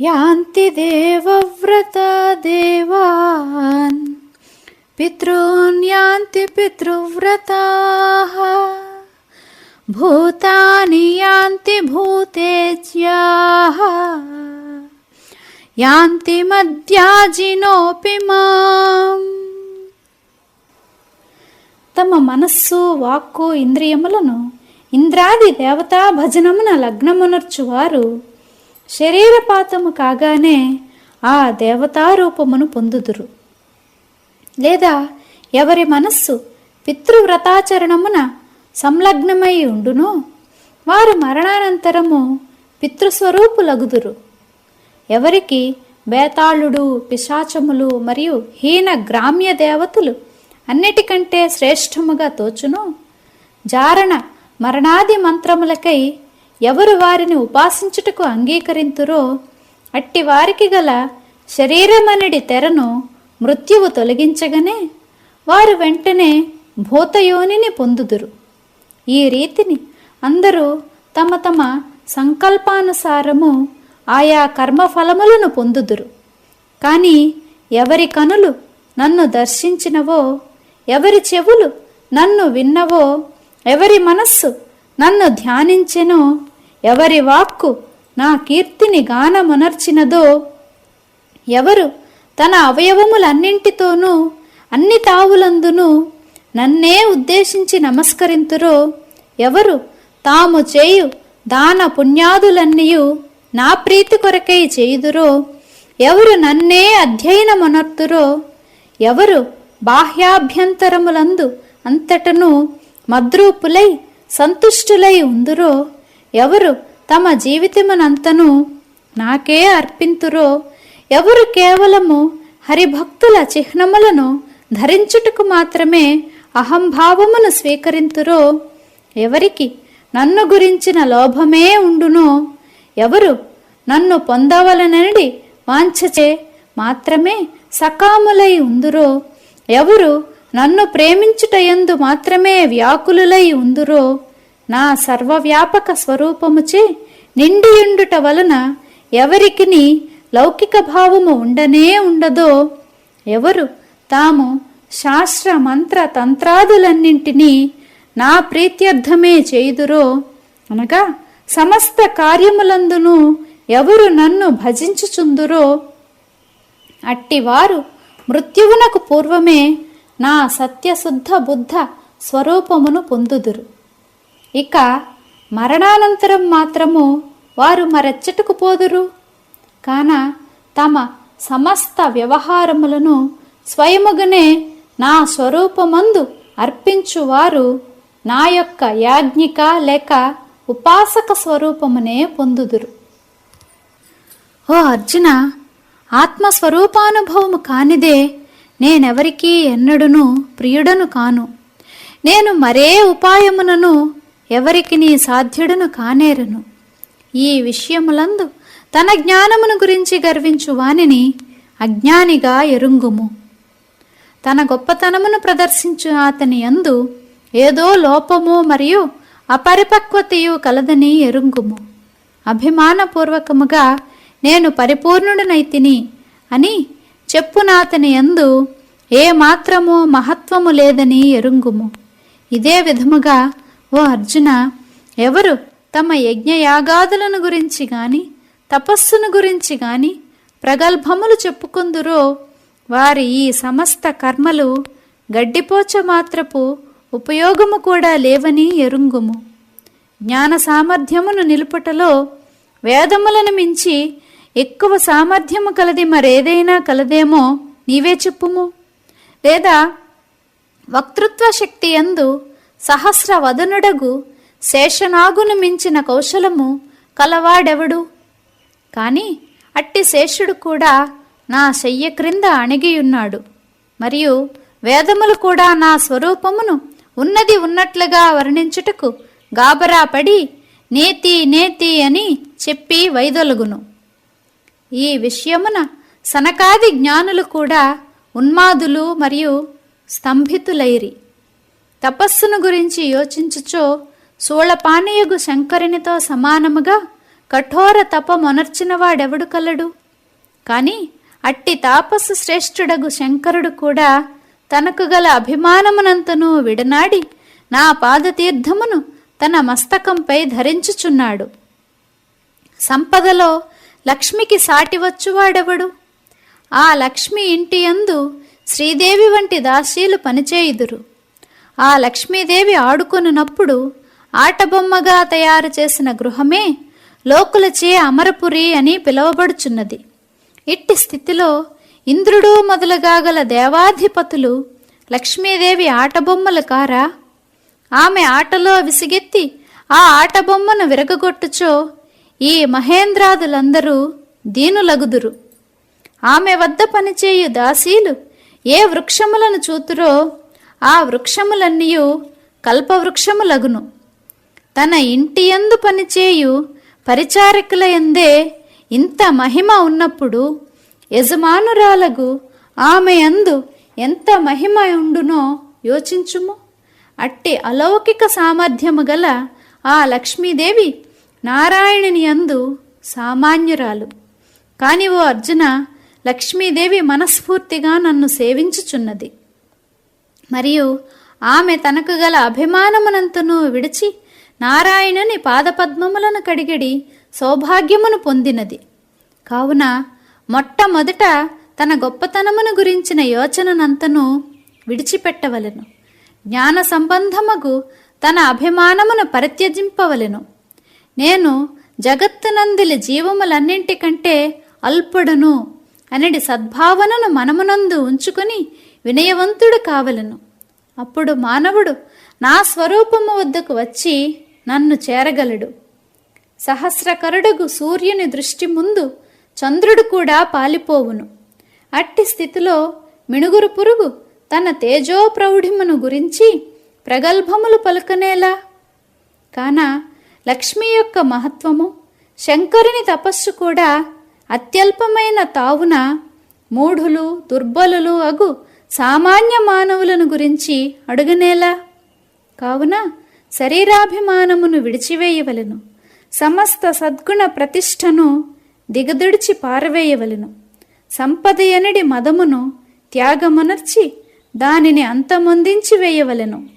యాంతి దేవవ్రత దేవాన్. పితॄన్ యాంతి పితృవ్రతాః. భూతాని యాంతి భూతేజ్యా. యాంతి మధ్యాజినోపి మాం. తమ మనస్సు వాక్కు ఇంద్రియములను ఇంద్రాది దేవతా భజనమున లగ్నమునర్చువారు. శరీరపాతము కాగానే ఆ దేవతారూపమును పొందుదురు. లేదా ఎవరి మనస్సు పితృవ్రతాచరణమున సంలగ్నమై ఉండునో వారు మరణానంతరము పితృస్వరూపులగుదురు. ఎవరికి బేతాళుడు పిశాచములు మరియు హీన గ్రామ్య దేవతలు అన్నిటికంటే శ్రేష్టముగా తోచును జారణ మరణాది మంత్రములకై ఎవరు వారిని ఉపాసించుటకు అంగీకరింతురో అట్టి వారికి గల శరీరమనడి తెరను మృత్యువు తొలగించగనే వారు వెంటనే భూతయోనిని పొందుదురు. ఈ రీతిని అందరూ తమ తమ సంకల్పానుసారము ఆయా కర్మఫలములను పొందుదురు. కానీ ఎవరి కనులు నన్ను దర్శించినవో ఎవరి చెవులు నన్ను విన్నవో ఎవరి మనస్సు నన్ను ధ్యానించెనో ఎవరి వాక్కు నా కీర్తిని గానమునర్చినదో? ఎవరు తన అవయవములన్నింటితోనూ అన్ని తావులందును నన్నే ఉద్దేశించి నమస్కరింతురో? ఎవరు తాము చేయు దాన పుణ్యాదులన్నీయు నా ప్రీతి కొరకై చేయుదురో? ఎవరు నన్నే అధ్యయనమునర్తురో? ఎవరు బాహ్యాభ్యంతరములందు అంతటను మద్రూపులై సంతుష్టులై ఉందురో? ఎవరు తమ జీవితమునంతను నాకే అర్పింతురో? ఎవరు కేవలము హరిభక్తుల చిహ్నములను ధరించుటకు మాత్రమే అహంభావమును స్వీకరింతురో? ఎవరికి నన్ను గురించిన లోభమే ఉండునో? ఎవరు నన్ను పొందవలనడి వాంఛచే మాత్రమే సకాములై ఉందురో? ఎవరు నన్ను ప్రేమించుటయందు మాత్రమే వ్యాకులులై ఉందురో? నా సర్వవ్యాపక స్వరూపముచే నిండియుండుట వలన ఎవరికిని లౌకిక భావము ఉండనే ఉండదో ఎవరు తాము శాస్త్ర మంత్ర తంత్రాదులన్నింటినీ నా ప్రీత్యర్థమే చేయుదురో అనగా సమస్త కార్యములందును ఎవరు నన్ను భజించుచుందురో అట్టివారు మృత్యువునకు పూర్వమే నా సత్యశుద్ధ బుద్ధ స్వరూపమును పొందుదురు. ఇక మరణానంతరం మాత్రము వారు మరెచ్చటకు పోదురు? కాన తమ సమస్త వ్యవహారములను స్వయముగనే నా స్వరూపమందు అర్పించువారు నా యొక్క యాజ్ఞిక లేక ఉపాసక స్వరూపమునే పొందుదురు. ఓ అర్జున ఆత్మస్వరూపానుభవము కానిదే నేనెవరికీ ఎన్నడును ప్రియుడను కాను. నేను మరే ఉపాయమునను ఎవరికి నీ సాధ్యుడును కానేరును. ఈ విషయములందు తన జ్ఞానమును గురించి గర్వించు వానిని అజ్ఞానిగా ఎరుంగుము. తన గొప్పతనమును ప్రదర్శించు అతని యందు ఏదో లోపము మరియు అపరిపక్వతయు కలదని ఎరుంగుము. అభిమానపూర్వకముగా నేను పరిపూర్ణుడనైతిని అని చెప్పునాతని యందు ఏ మాత్రము మహత్వము లేదని ఎరుంగుము. ఇదే విధముగా ఓ అర్జున ఎవరు? తమ యజ్ఞయాగాదులను గురించి గాని తపస్సును గురించి గాని ప్రగల్భములు చెప్పుకుందురో వారి ఈ సమస్త కర్మలు గడ్డిపోచ మాత్రపు ఉపయోగము కూడా లేవని ఎరుంగుము. జ్ఞాన సామర్థ్యమును నిలుపుటలో వేదములను మించి ఎక్కువ సామర్థ్యము కలది మరేదైనా కలదేమో నీవే చెప్పుము. లేదా వక్తృత్వ శక్తి యందు సహస్ర వదనుడగు శేషనాగును మించిన కౌశలము కలవాడెవడు? కాని అట్టి శేషుడు కూడా నా శయ్య క్రింద అణిగియున్నాడు. మరియు వేదములు కూడా నా స్వరూపమును ఉన్నది ఉన్నట్లుగా వర్ణించుటకు గాబరా పడి నేతి నేతి అని చెప్పి వైదొలుగును. ఈ విషయమున సనకాది జ్ఞానులు కూడా ఉన్మాదులు మరియు స్తంభితులైరి. తపస్సును గురించి యోచించుచో శూళపానీయగు శంకరునితో సమానముగా కఠోర తపమొనర్చినవాడెవడు కలడు? కాని అట్టి తాపస్సు శ్రేష్ఠుడగు శంకరుడు కూడా తనకు గల అభిమానమునంతను విడనాడి నా పాదతీర్థమును తన మస్తకంపై ధరించుచున్నాడు. సంపదలో లక్ష్మికి సాటివచ్చువాడెవడు ఆ లక్ష్మి ఇంటి యందు శ్రీదేవి వంటి దాసీలు పనిచేయుదురు. ఆ లక్ష్మీదేవి ఆడుకొనున్నప్పుడు ఆటబొమ్మగా తయారు చేసిన గృహమే లోకులచే అమరపురి అని పిలువబడుచున్నది. ఇట్టి స్థితిలో ఇంద్రుడు మొదలుగాగల దేవాధిపతులు లక్ష్మీదేవి ఆటబొమ్మలు కారా ఆమె ఆటలో విసిగెత్తి ఆ ఆటబొమ్మను విరగగొట్టుచో ఈ మహేంద్రాదులందరూ దీనులగుదురు. ఆమె వద్ద పనిచేయు దాసీలు ఏ వృక్షములను చూతురో ఆ వృక్షములన్నీయు కల్పవృక్షములగును. తన ఇంటి యందు పనిచేయు పరిచారకుల ఎందే ఇంత మహిమ ఉన్నప్పుడు యజమానురాలగు ఆమె యందు ఎంత మహిమ ఉండునో యోచించుము. అట్టి అలౌకిక సామర్థ్యము గల ఆ లక్ష్మీదేవి నారాయణుని యందు సామాన్యురాలు. కాని ఓ అర్జున లక్ష్మీదేవి మనస్ఫూర్తిగా నన్ను సేవించుచున్నది. మరియు ఆమె తనకు గల అభిమానమునంతను విడిచి నారాయణుని పాదపద్మములను కడిగడి సౌభాగ్యమును పొందినది. కావున మొట్టమొదట తన గొప్పతనమును గురించిన యోచననంతను విడిచిపెట్టవలెను. జ్ఞాన సంబంధముకు తన అభిమానమును పరిత్యజింపవలెను. నేను జగత్తునందిలి జీవములన్నింటికంటే అల్పుడను అనడి సద్భావనను మనమునందు ఉంచుకొని వినయవంతుడు కావలను. అప్పుడు మానవుడు నా స్వరూపము వద్దకు వచ్చి నన్ను చేరగలడు. సహస్రకరుడుగు సూర్యుని దృష్టి ముందు చంద్రుడు కూడా పాలిపోవును. అట్టి స్థితిలో మిణుగురు పురుగు తన తేజో ప్రౌఢిమను గురించి ప్రగల్భములు పలుకనేలా? కాన లక్ష్మి యొక్క మహత్వము శంకరుని తపస్సు కూడా అత్యల్పమైన తావున మూఢులు దుర్బలులు అగు సామాన్య మానవులను గురించి అడుగనేలా? కావున శరీరాభిమానమును విడిచివేయవలెను. సమస్త సద్గుణ ప్రతిష్టను దిగదుడిచి పారవేయవలెను. సంపదయనడి మదమును త్యాగమునర్చి దానిని అంతమొందించి వేయవలెను